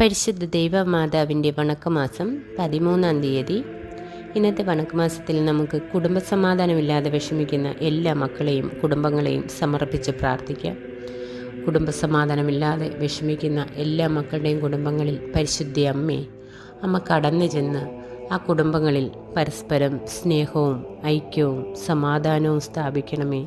പരിശുദ്ധ ദൈവമാതാവിന്റെ വണക്കമാസം പതിമൂന്നാം തീയതി. ഇന്നത്തെ വണക്കമാസത്തിൽ നമുക്ക് കുടുംബസമാധാനമില്ലാതെ വിഷമിക്കുന്ന എല്ലാ മക്കളെയും കുടുംബങ്ങളെയും സമർപ്പിച്ച് പ്രാർത്ഥിക്കാം. കുടുംബസമാധാനമില്ലാതെ വിഷമിക്കുന്ന എല്ലാ മക്കളുടെയും കുടുംബങ്ങളിൽ പരിശുദ്ധി അമ്മേ അമ്മ കടന്നു ചെന്ന് ആ കുടുംബങ്ങളിൽ പരസ്പരം സ്നേഹവും ഐക്യവും സമാധാനവും സ്ഥാപിക്കണമേ.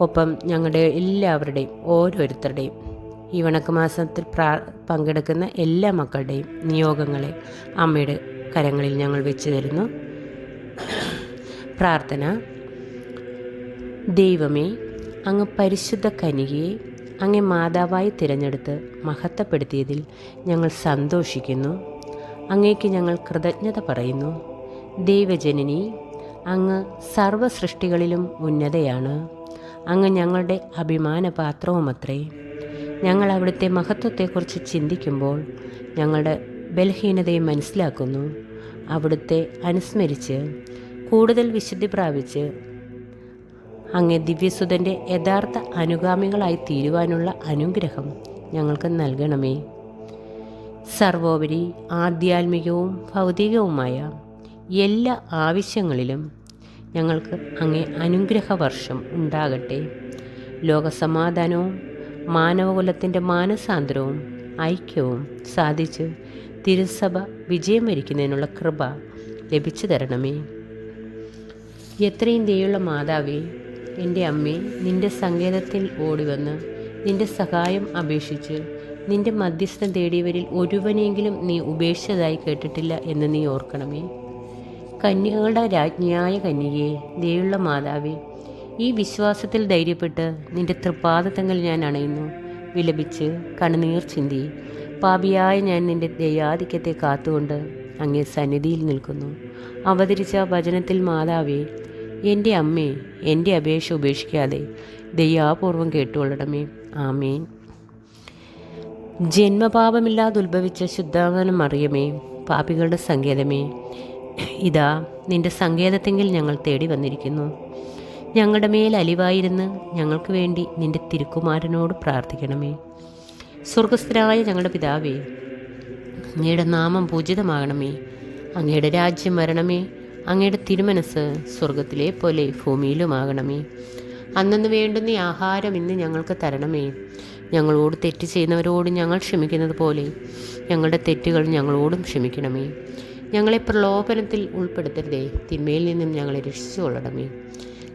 ഒപ്പം ഞങ്ങളുടെ എല്ലാവരുടെയും ഓരോരുത്തരുടെയും ഈ വണക്കമാസത്തിൽ പ്രാ പങ്കെടുക്കുന്ന എല്ലാ മക്കളുടെയും നിയോഗങ്ങളെ അമ്മയുടെ കരങ്ങളിൽ ഞങ്ങൾ വെച്ച് തരുന്നു. പ്രാർത്ഥന. ദൈവമേ അങ്ങ് പരിശുദ്ധ കനികയെ അങ്ങെ മാതാവായി തിരഞ്ഞെടുത്ത് മഹത്വപ്പെടുത്തിയതിൽ ഞങ്ങൾ സന്തോഷിക്കുന്നു. അങ്ങേക്ക് ഞങ്ങൾ കൃതജ്ഞത പറയുന്നു. ദൈവജനനി അങ്ങ് സർവ സൃഷ്ടികളിലും ഉന്നതയാണ്. അങ്ങ് ഞങ്ങളുടെ അഭിമാനപാത്രവുമത്രേ. ഞങ്ങൾ അവിടുത്തെ മഹത്വത്തെക്കുറിച്ച് ചിന്തിക്കുമ്പോൾ ഞങ്ങളുടെ ബലഹീനതയെ മനസ്സിലാക്കുന്നു. അവിടുത്തെ അനുസ്മരിച്ച് കൂടുതൽ വിശുദ്ധി പ്രാപിച്ച് അങ്ങേ ദിവ്യസുതന്റെ യഥാർത്ഥ അനുഗാമികളായി തീരുവാനുള്ള അനുഗ്രഹം ഞങ്ങൾക്ക് നൽകണമേ. സർവോപരി ആധ്യാത്മികവും ഭൗതികവുമായ എല്ലാ ആവശ്യങ്ങളിലും ഞങ്ങൾക്ക് അങ്ങേ അനുഗ്രഹവർഷം ഉണ്ടാകട്ടെ. ലോകസമാധാനവും മാനവകുലത്തിന്റെ മാനസാന്തരവും ഐക്യവും സാധിച്ച് തിരുസഭ വിജയം വരിക്കുന്നതിനുള്ള കൃപ ലഭിച്ചു തരണമേ. എത്രയും ദയുള്ള മാതാവേ എന്റെ അമ്മേ നിന്റെ സങ്കേതത്തിൽ ഓടിവന്ന് നിന്റെ സഹായം അപേക്ഷിച്ച് നിന്റെ മധ്യസ്ഥം തേടിയവരിൽ ഒരുവനെങ്കിലും നീ ഉപേക്ഷിച്ചതായി കേട്ടിട്ടില്ല എന്ന് നീ ഓർക്കണമേ. കന്യകളുടെ രാജ്ഞിയായ കന്യകയെ ദയുള്ള മാതാവേ ഈ വിശ്വാസത്തിൽ ധൈര്യപ്പെട്ട് നിന്റെ തൃപാദത്തങ്ങൾ ഞാൻ അണയുന്നു. വിലപിച്ച് കണ്ണുനീർ ചിന്തി. പാപിയായ ഞാൻ നിന്റെ ദയാധിക്യത്തെ കാത്തുകൊണ്ട് അങ്ങേ സന്നിധിയിൽ നിൽക്കുന്നു. അവതരിച്ച വചനത്തിൽ മാതാവേ എന്റെ അമ്മേ എന്റെ അപേക്ഷ ഉപേക്ഷിക്കാതെ ദയാപൂർവം കേട്ടുകൊള്ളണമേ. ആമേൻ. ജന്മപാപമില്ലാതെ ഉത്ഭവിച്ച ശുദ്ധാവനം അറിയമേ പാപികളുടെ സങ്കേതമേ. ഇതാ നിന്റെ സങ്കേതത്തെങ്കിൽ ഞങ്ങൾ തേടി വന്നിരിക്കുന്നു. ഞങ്ങളുടെ മേൽ അലിവായിരുന്ന് ഞങ്ങൾക്ക് വേണ്ടി നിന്റെ തിരുക്കുമാരനോട് പ്രാർത്ഥിക്കണമേ. സ്വർഗസ്ഥരായ ഞങ്ങളുടെ പിതാവേ അങ്ങയുടെ നാമം പൂജിതമാകണമേ. അങ്ങയുടെ രാജ്യം വരണമേ. അങ്ങയുടെ തിരുമനസ് സ്വർഗത്തിലെ പോലെ ഭൂമിയിലുമാകണമേ. അന്നു വേണ്ടുന്ന ആഹാരം ഇന്ന് ഞങ്ങൾക്ക് തരണമേ. ഞങ്ങളോട് തെറ്റ് ചെയ്യുന്നവരോട് ഞങ്ങൾ ക്ഷമിക്കുന്നത് പോലെ ഞങ്ങളുടെ തെറ്റുകൾ ഞങ്ങളോടും ക്ഷമിക്കണമേ. ഞങ്ങളെ പ്രലോഭനത്തിൽ ഉൾപ്പെടുത്തരുതേ. തിന്മയിൽ നിന്നും ഞങ്ങളെ രക്ഷിച്ചു കൊള്ളണമേ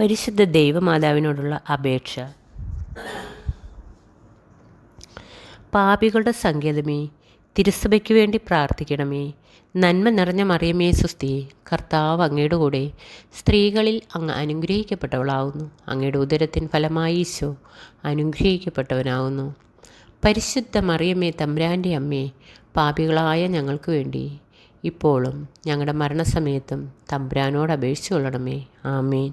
പരിശുദ്ധ ദൈവമാതാവിനോടുള്ള അപേക്ഷ. പാപികളുടെ സങ്കേതമേ തിരുസഭയ്ക്ക് വേണ്ടി പ്രാർത്ഥിക്കണമേ. നന്മ നിറഞ്ഞ മറിയമേ സുസ്തി കർത്താവ് അങ്ങയുടെ കൂടെ സ്ത്രീകളിൽ അങ്ങ് അനുഗ്രഹിക്കപ്പെട്ടവളാവുന്നു. അങ്ങയുടെ ഉദരത്തിൻ ഫലമായി ഈശോ അനുഗ്രഹിക്കപ്പെട്ടവനാവുന്നു. പരിശുദ്ധ മറിയമ്മേ തമ്പ്രാന്റെ അമ്മേ പാപികളായ ഞങ്ങൾക്ക് വേണ്ടി ഇപ്പോഴും ഞങ്ങളുടെ മരണസമയത്തും തമ്പ്രാനോട് അപേക്ഷിച്ചു കൊള്ളണമേ ആമേൻ.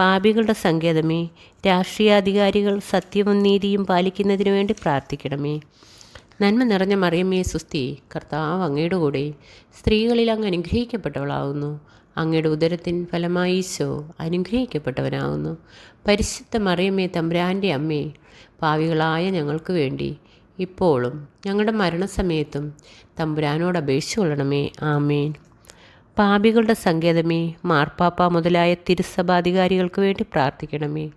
പാപികളുടെ സങ്കേതമേ രാഷ്ട്രീയാധികാരികൾ സത്യവും നീതിയും പാലിക്കുന്നതിനു വേണ്ടി പ്രാർത്ഥിക്കണമേ. നന്മ നിറഞ്ഞ മറിയമ്മയെ സുസ്തി കർത്താവ് അങ്ങയുടെ കൂടെ സ്ത്രീകളിൽ അങ്ങ് അനുഗ്രഹിക്കപ്പെട്ടവളാവുന്നു. അങ്ങയുടെ ഉദരത്തിൻ ഫലമായി ഈശോ അനുഗ്രഹിക്കപ്പെട്ടവനാവുന്നു. പരിശുദ്ധ മറിയമ്മേ തമ്പുരാന്റെ അമ്മേ പാവികളായ ഞങ്ങൾക്ക് വേണ്ടി ഇപ്പോഴും ഞങ്ങളുടെ മരണസമയത്തും തമ്പുരാനോട് അപേക്ഷിച്ചുകൊള്ളണമേ ആമേൻ. പാപികളുടെ സങ്കേതമേ മാർപ്പാപ്പ മുതലായ തിരുസഭാധികാരികൾക്ക് വേണ്ടി പ്രാർത്ഥിക്കണമേ.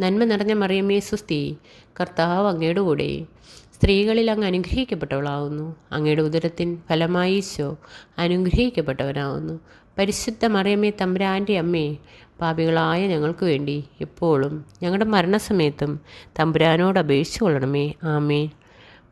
നന്മ നിറഞ്ഞ മറിയമ്മേ സുസ്തി കർത്താവ് അങ്ങയുടെ കൂടെ. സ്ത്രീകളിൽ അങ്ങ് അനുഗ്രഹിക്കപ്പെട്ടവളാവുന്നു. അങ്ങയുടെ ഉദരത്തിൻ ഫലമായി ഈശോ അനുഗ്രഹിക്കപ്പെട്ടവനാവുന്നു. പരിശുദ്ധ മറിയമ്മേ തമ്പുരാന്റെ അമ്മേ പാപികളായ ഞങ്ങൾക്ക് വേണ്ടി എപ്പോഴും ഞങ്ങളുടെ മരണസമയത്തും തമ്പുരാനോട് അപേക്ഷിച്ചു കൊള്ളണമേ. ആമേ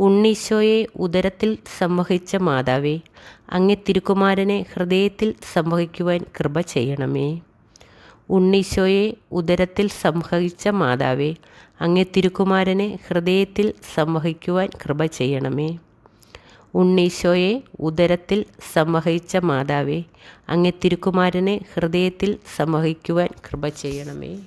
ഉണ്ണീശോയെ ഉദരത്തിൽ സംവഹിച്ച മാതാവേ അങ്ങേ തിരുക്കുമാരനെ ഹൃദയത്തിൽ സംവഹിക്കുവാൻ കൃപ ചെയ്യണമേ. ഉണ്ണീശോയെ ഉദരത്തിൽ സംവഹിച്ച മാതാവേ അങ്ങേ തിരുക്കുമാരനെ ഹൃദയത്തിൽ സംവഹിക്കുവാൻ കൃപ ചെയ്യണമേ. ഉണ്ണീശോയെ ഉദരത്തിൽ സംവഹിച്ച മാതാവേ അങ്ങേ തിരുക്കുമാരനെ ഹൃദയത്തിൽ സംവഹിക്കുവാൻ കൃപ ചെയ്യണമേ.